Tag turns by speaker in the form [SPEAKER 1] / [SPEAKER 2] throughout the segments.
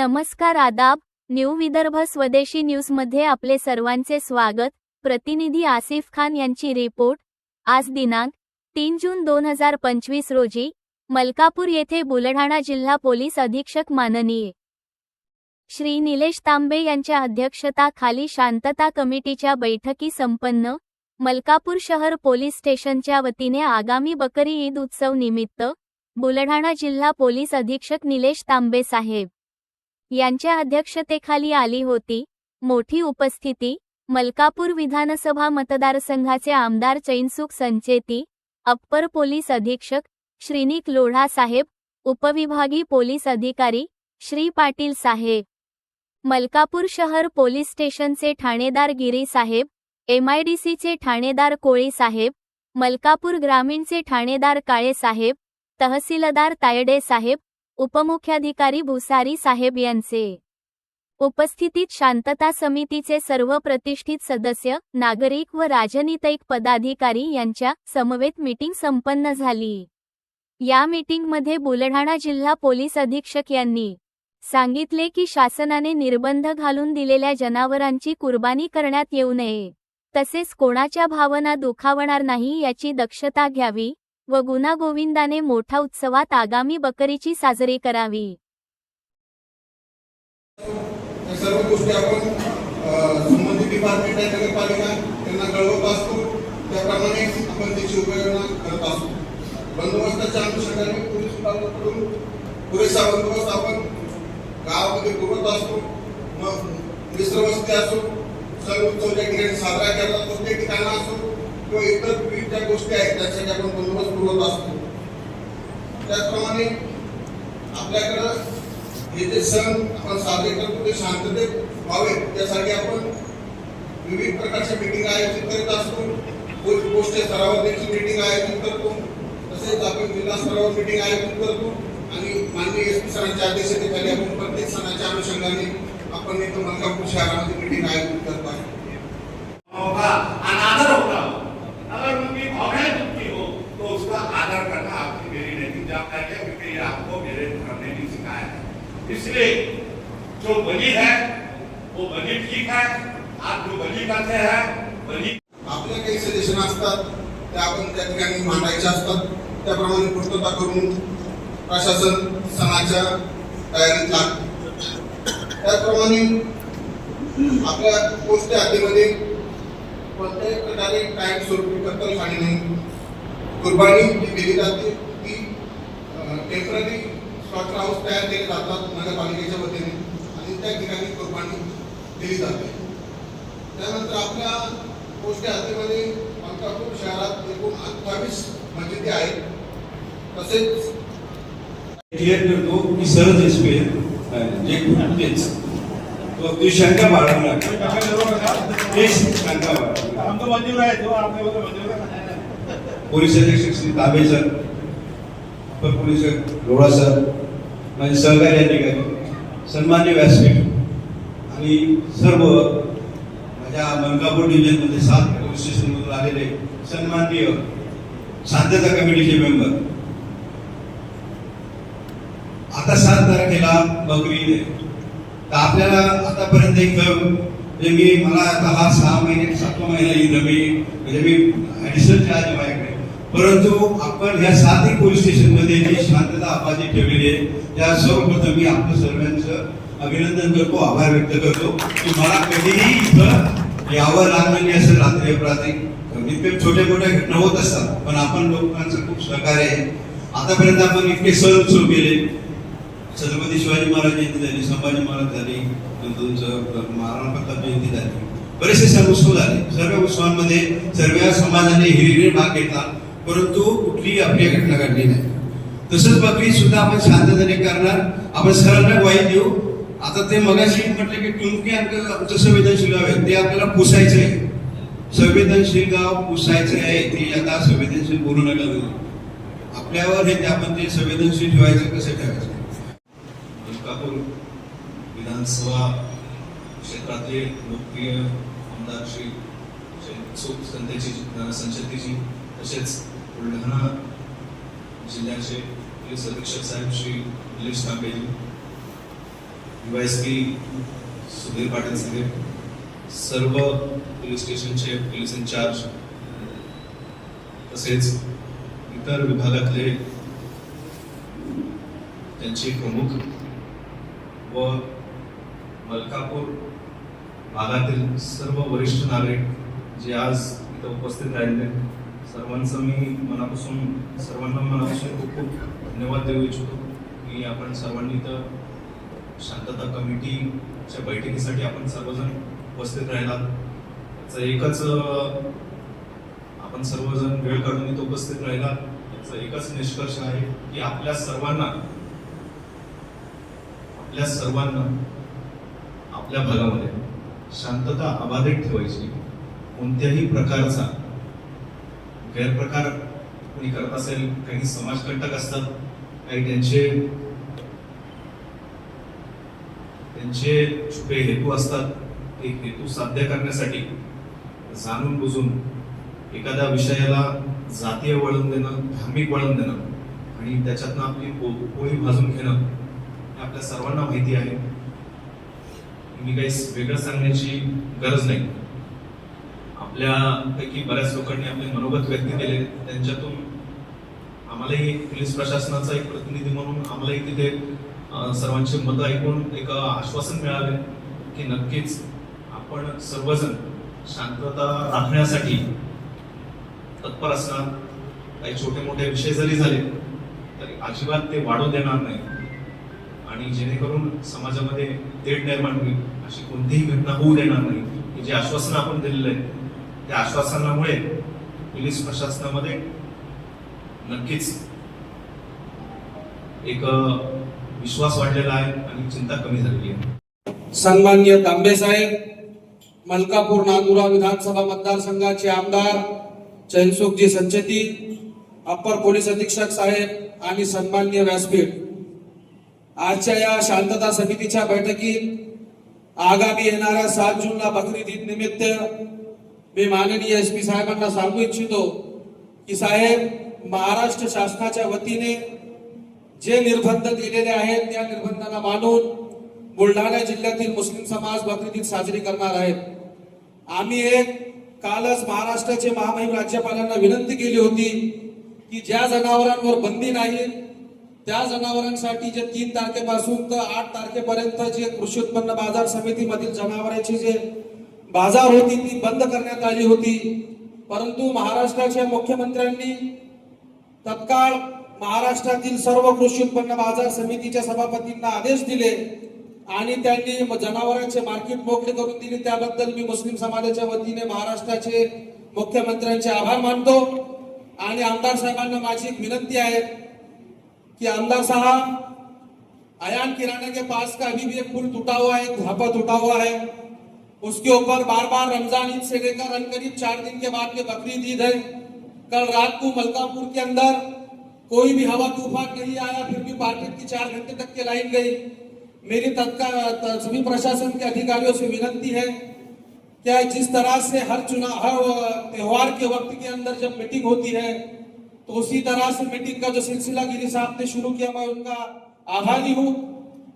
[SPEAKER 1] नमस्कार आदाब न्यू विदर्भ स्वदेशी न्यूजमध्ये आपले सर्वांचे स्वागत. प्रतिनिधी आसिफ खान यांची रिपोर्ट. आज दिनांक तीन जून दोन हजार पंचवीस रोजी मलकापूर येथे बुलढाणा जिल्हा पोलीस अधीक्षक माननीय श्री निलेश तांबे यांच्या अध्यक्षताखाली शांतता कमिटीच्या बैठकी संपन्न मलकापूर शहर पोलीस स्टेशनच्या वतीने आगामी बकरी ईद उत्सव निमित्त बुलढाणा जिल्हा पोलीस अधीक्षक निलेश तांबे साहेब यांच्या अध्यक्षतेखाली आली होती मोठी उपस्थिती मलकापूर विधानसभा मतदारसंघाचे आमदार चैनसुख संचेती अप्पर पोलीस अधीक्षक श्रीनिक लोढा साहेब उपविभागी पोलीस अधिकारी श्री पाटील साहेब. मलकापूर शहर पोलीस स्टेशनचे ठाणेदार गिरी साहेब एमआयडीसीचे ठाणेदार कोळी साहेब मलकापूर ग्रामीणचे ठाणेदार काळे साहेब तहसीलदार तायडे साहेब उपमुख्याधिकारी भुसारी साहेब यांचे. उपस्थितीत शांतता समितीचे सर्व प्रतिष्ठित सदस्य नागरिक व राजनितिक पदाधिकारी यांच्या समवेत मीटिंग संपन्न झाली. या मीटिंगमध्ये बुलढाणा जिल्हा पोलीस अधीक्षक यांनी सांगितले की शासनाने निर्बंध घालून दिलेल्या जनावरांची कुर्बानी करण्यात येऊ नये. तसेच कोणाच्या भावना दुखावणार नाही याची दक्षता घ्यावी व गुणागोविंदाने मोठा उत्सवात आगामी बकरीची साजरी करावी.
[SPEAKER 2] सर्व गोष्टी आपण संबंधित डिपार्टमेंट आहे नगरपालिका त्यांना कळवत असतो. त्याप्रमाणे आपण त्याची उपयोजना करत असतो. बंदोबस्ताच्या अनुषंगाने पोलीस विभागाकडून पुरेसा बंदोबस्त आपण गावामध्ये पुरवत असतो. मग मिश्र वस्ती असो सण उत्सव त्या ठिकाणी साजरा केला जातो त्या ठिकाणं असो किंवा इतर विविध ज्या गोष्टी आहेत त्यासाठी आपण बंदोबस्त पुरवत असतो. त्याचप्रमाणे आपल्याकडं हे जे सण आपण साजरे करतो ते शांततेत व्हावे त्यासाठी आपण विविध प्रकारच्या मीटिंग आयोजित करीत असतो. गोष्टी स्तरावर देखील मीटिंग आयोजित करतो तसेच आपण जिल्हा स्तरावर मीटिंग आयोजित करतो आणि माननीय एस पी सणांच्या अध्यक्षतेखाली आपण प्रत्येक सणाच्या अनुषंगाने आपण इथं मलकापूर शहरामध्ये मीटिंग आयोजित करतो आहे
[SPEAKER 3] होगा अनादर होगा अगर उनकी भावनाएं दुखती हो तो उसका आदर करना आपकी मेरी नैतिक जवाबदारी है क्योंकि ये आपको मेरे घर ने भी सिखाया है इसलिए जो बलि है वो बलि ठीक है आप जो बलि करते हैं बलि
[SPEAKER 2] आपल्या काही सजेशन असतात ते आपण त्या ठिकाणी मांडायचे असतात त्याप्रमाणे पूर्तता करून प्रशासन सणाच्या तयारीत लागते त्याचप्रमाणे आपल्या पोस्ट यादीमध्ये कोणत्याही प्रकारे कायम स्वरूपी कत्तलखाने नाही. कुर्बानी जी दिली जाते ती टेंपररी स्लॉटर हाऊस तयार केले जातात नगरपालिकेच्या वतीने आणि त्या ठिकाणी कुर्बानी दिली जाते. त्यानंतर आपल्या पोस्ट यादीमध्ये तसेच
[SPEAKER 4] क्लिअर करतो की सहज एस जे खूप तेच तो शंका बाळगू नका शंका बाळगू पोलीस अधीक्षक श्री ताबे सर अपर पोलीस रोडा सर माझे सहकारी अधिकारी सन्मान्य व्यासपीठ आणि सर्व माझ्या मलकापूर डिव्हिजनमध्ये सात पोलीस स्टेशनमधून आलेले सन्माननीय शांतता कमिटीचे मेंबर आता सात तारखेला बकरी ईद आहे. तर आपल्याला आतापर्यंत एक म्हणजे मी मला आता हा सहा महिने सातवा महिना ईद मी म्हणजे मी ऍडिशनल चार्ज माझ्याकडे. परंतु आपण ह्या सातही पोलीस स्टेशनमध्ये जी शांतता आपाजी ठेवलेली आहे त्या सर्वप्रथम मी आपलं सर्वांचं अभिनंदन करतो आभार व्यक्त करतो. की मला कधीही इथं यावं लागलं नाही असं रात्री अपराधी. इतके छोट्या मोठ्या घटना होत असतात पण आपण लोकांचं खूप सहकार्य आहे. आतापर्यंत आपण इतके सण उत्सव केले. छत्रपती शिवाजी महाराज जयंती झाली संभाजी महाराज झाली तुमचं महाराणा प्रताप जयंती झाली. बरेचसे सर्व उत्सव झाले. सर्व उत्सवांमध्ये सर्व समाजाने हिरिरीने भाग घेतला. परंतु कुठलीही अप्रिय घटना घडली नाही. तसंच बकरी सुद्धा आपण शांततेने करणार. आपण सर्वांना ग्वाही देऊ. आता ते मगाशी म्हटलं की टुमके आमचं संवेदनशील गाव आहे ते आपल्याला पुसायचं आहे. संवेदनशील गाव पुसायचं आहे. ते आता संवेदनशील बोलू नका आपल्यावर हे ते आपण ते संवेदनशील ठेवायचं कसं ठेवायचं?
[SPEAKER 5] मलकापूर विधानसभा क्षेत्रातले लोकप्रिय आमदार श्री सुख संतेची संचेतीजी तसेच बुलढाणा जिल्ह्याचे पोलीस अधीक्षक साहेब Shri Nilesh तांबेजी U S P Sudhir Patil साहेब सर्व पोलीस स्टेशनचे पोलीस इन्चार्ज तसेच इतर विभागातले त्यांचे प्रमुख व मलकापूर भागातील सर्व वरिष्ठ नागरिक जे आज इथं उपस्थित राहिले सर्वांचं मी मनापासून सर्वांना मनापासून खूप खूप धन्यवाद देऊ इच्छितो. की आपण सर्वांनी तर शांतता कमिटीच्या बैठकीसाठी आपण सर्वजण उपस्थित राहिलात. त्याचं एकच आपण सर्वजण वेळ काढून इथं उपस्थित राहिला याचा एकच निष्कर्ष आहे की आपल्या सर्वांना आपल्या सर्वांना आपल्या भागामध्ये शांतता अबाधित ठेवायची कोणत्याही प्रकारचा गैरप्रकार कोणी करत असेल काही समाजकंटक असतात काही त्यांचे त्यांचे छुपे हेतू असतात ते हेतू साध्य करण्यासाठी जाणून बुजून एखाद्या विषयाला जातीय वळण देणं धार्मिक वळण देणं आणि त्याच्यातनं आपली पोळी भाजून घेणं हे आपल्या सर्वांना माहिती आहे. मी काही वेगळं सांगण्याची गरज नाही. आपल्यापैकी बऱ्याच लोकांनी आपले मनोगत व्यक्त केले. त्यांच्यातून आम्हालाही पोलीस प्रशासनाचा एक प्रतिनिधी म्हणून आम्हालाही तिथे सर्वांचे मतं ऐकून एक आश्वासन मिळाले की नक्कीच आपण सर्वजण शांतता राखण्यासाठी तत्पर असणार. काही छोटे मोठे विषय जरी झाले तरी अजिबात ते वाढू देणार नाही आणि जेणेकरून समाजामध्ये तेढ निर्माण होईल. अशी कोणतीही घटना होऊ देणार नाही. हे जे आश्वासन आपण दिलेलं आहे त्या आश्वासनामुळे पोलीस प्रशासनामध्ये नक्कीच एक विश्वास वाढलेला आहे आणि चिंता कमी झालेली आहे.
[SPEAKER 2] सन्मान्य तांबे साहेब मलकापूर नांदुरा विधानसभा मतदारसंघाचे आमदार चैनसुखजी संचेती अप्पर पोलीस अधीक्षक साहेब आणि सन्मान्य व्यासपीठ. आजच्या या शांतता समितीच्या बैठकीत आगामी येणाऱ्या सात जूनला बकरी ईद निमित्त मी माननीय एस पी साहेबांना सांगू इच्छितो की साहेब महाराष्ट्र शासनाच्या वतीने जे निर्बंध दिलेले आहेत त्या निर्बंधांना मानून बुलढाणा जिल्ह्यातील मुस्लिम समाज बकरी ईद साजरी करणार आहेत. आम्ही एक कालच महाराष्ट्राचे महामहिम राज्यपालांना विनंती केली होती की ज्या जनावरांवर बंदी नाही त्या जनावरांसाठी जे तीन तारखेपासून तर आठ तारखेपर्यंत जे कृषी उत्पन्न बाजार समितीमधील जनावरांची जे बाजार होती ती बंद करण्यात आली होती. परंतु महाराष्ट्राच्या मुख्यमंत्र्यांनी तत्काळ महाराष्ट्रातील सर्व कृषी उत्पन्न बाजार समितीच्या सभापतींना आदेश दिले आणि त्यांनी जनावरांचे मार्केट मोकळे करून दिले. त्याबद्दल मी मुस्लिम समाजाच्या वतीने महाराष्ट्राचे मुख्यमंत्र्यांचे आभार मानतो. आणि आमदार साहेबांना माझी एक विनंती आहे कि आमदार साहब अयान किराना के पास का अभी भी एक पुल टूटा हुआ है, एक ढापा टूटा हुआ है। उसके ऊपर बार बार रमज़ान ईद से लेकर करीब चार दिन के बाद में बकरीद ईद है। कल रात को मलकापुर के अंदर कोई भी हवा तूफ़ान नहीं आया, फिर भी मार्केट की चार घंटे तक की लाइन गई। मेरी तत्काल सभी प्रशासन के अधिकारियों से विनंती है क्या जिस तरह से हर चुनाव, हर त्योहार के वक्त के अंदर जब मीटिंग होती है तो उसी तरह से मीटिंग का जो सिलसिला गिरी साहब ने शुरू किया, मैं उनका आभारी हूँ।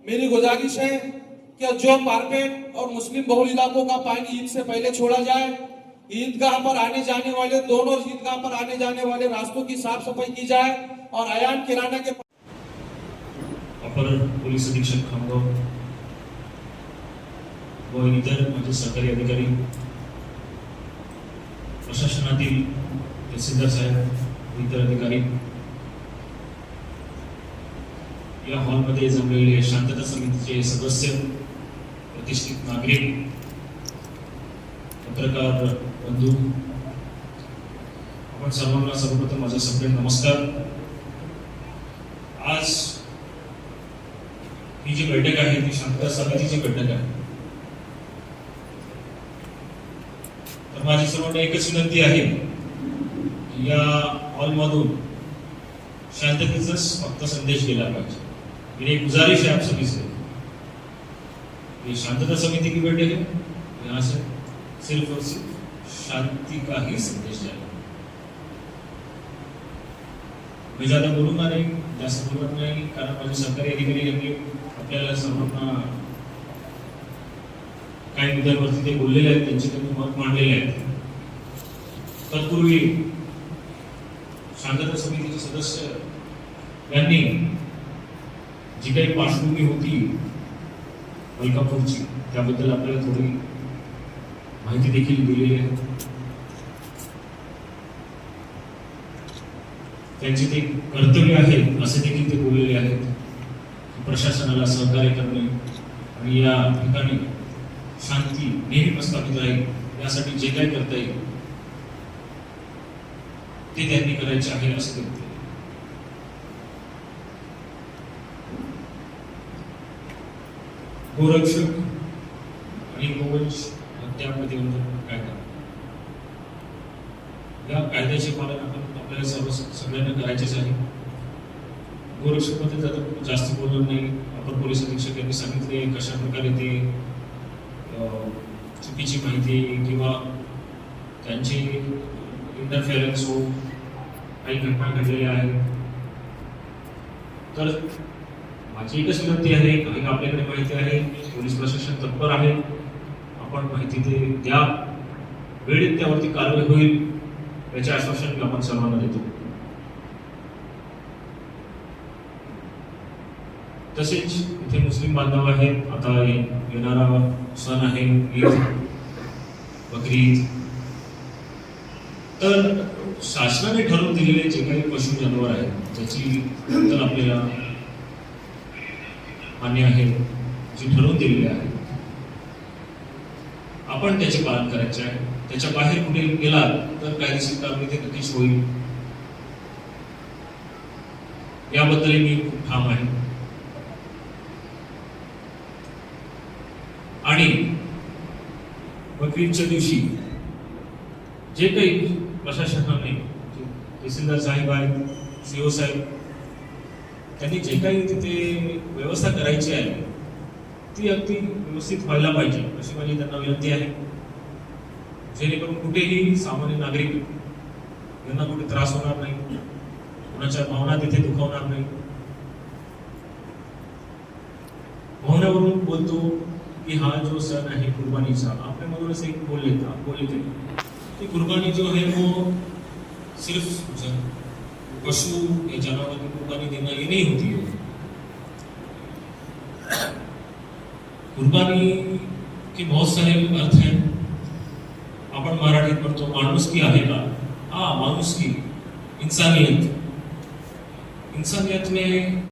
[SPEAKER 2] मेरी गुजारिश है कि जो कारपेट और मुस्लिम बहुल इलाकों का पानी ईद से पहले छोड़ा जाए, ईदगाह पर आने जाने वाले, दोनों ईदगाह पर आने जाने वाले रास्तों की साफ़ सफ़ाई की जाए और अयान किराना के
[SPEAKER 6] अपर पोलीस अधीक्षक खामगाव व इतर माझे सहकारी अधिकारी प्रशासनातील तहसीलदार साहेब इतर अधिकारी या हॉलमध्ये जमलेले शांतता समितीचे सदस्य प्रतिष्ठित नागरिक पत्रकार बंधू आपण सर्वांना सर्वप्रथम माझा सगळे नमस्कार. आज ही जी बैठक आहे ती शांतता समितीची बैठक आहे. तर माझी सर्वांना एकच विनंती आहे या हॉलमधून शांततेचाच फक्त संदेश गेला पाहिजे. मेरी एक गुजारिश है आप सभी से ये शांतता समिति की बैठक है यहाँ से सिर्फ और सिर्फ शांति का ही संदेश जाएगा मी ज्यादा बोलूंगा नाही जास्त बोलत नाही कारण माझे सरकारी अधिकारी यांनी आपल्याला सर्वांना काही मुद्द्यांवरती ते बोललेले आहेत त्यांचे त्यांनी मत मांडलेले आहेत. तत्पूर्वी शांतता समितीचे सदस्य यांनी जी काही पार्श्वभूमी होती मलकापूरची त्याबद्दल आपल्याला थोडी माहिती देखील दिलेली आहे. त्यांचे ते कर्तव्य आहे असे देखील ते बोललेले आहेत. प्रशासनाला सहकार्य करणे आणि या ठिकाणी शांती नेहमी प्रस्थापित राहील यासाठी जे काही करता येईल ते त्यांनी करायचे आहे असं ते गोरक्षक आणि गोवंश हत्या कायदा या कायद्याचे पालन आपण आपल्याला सर्व सगळ्यांना करायचेच आहे. गोरक्षकमध्ये जाता जास्त बोलणार नाही. आपण पोलीस अधीक्षक यांनी सांगितले कशा प्रकारे ते अं, चुकीची माहिती किंवा त्यांची इंटरफिअरन्स होऊन काही घटना घडलेल्या आहेत. तर माझी एकच विनंती आहे काही आपल्याकडे माहिती आहे पोलीस प्रशासन तत्पर आहे. आपण माहिती ते द्या. वेळेत त्यावरती कारवाई होईल. याचे आश्वासन आपण सर्वांना देतो. तसेच इथे मुस्लिम बांधव आहेत. आता येणारा सण आहे ईद बकरी ईद. तर शासनाने ठरवून दिलेले जे काही पशु जनावर आहेत ज्याची तर आपल्याला मान्य आहे जी ठरवून दिलेली आहे. आपण त्याचे पालन करायचे आहे. त्याच्या बाहेर कुठे गेला तर कायदेशीर कारवाई ते नक्कीच होईल. याबद्दल मी खूप ठाम आहे. आणि बकरीदच्या दिवशी जे काही प्रशासनाने तहसीलदार साहेब आहेत सीओ साहेब त्यांनी जे काही तिथे व्यवस्था करायची आहे ती अगदी व्यवस्थित व्हायला पाहिजे अशी माझी त्यांना विनंती आहे. जेणेकरून कुठेही सामान्य नागरिक यांना कुठे त्रास होणार नाही कोणाच्या भावना तिथे दुखावणार नाही. भावनावरून बोलतो की हा जो सण आहे कुर्बानीचा आपल्यामधूनच एक बोलले बोलले ते की कुर्बानी जो है वो सिर्फ़ पशु या जानवर की कुर्बानी देना ये नहीं होती है। कुर्बानी के बहुत सारे अर्थ हैं। आपण मराठीत म्हणतो माणुसकी आहे का? हा माणुसकी इंसानियत। इंसानियत में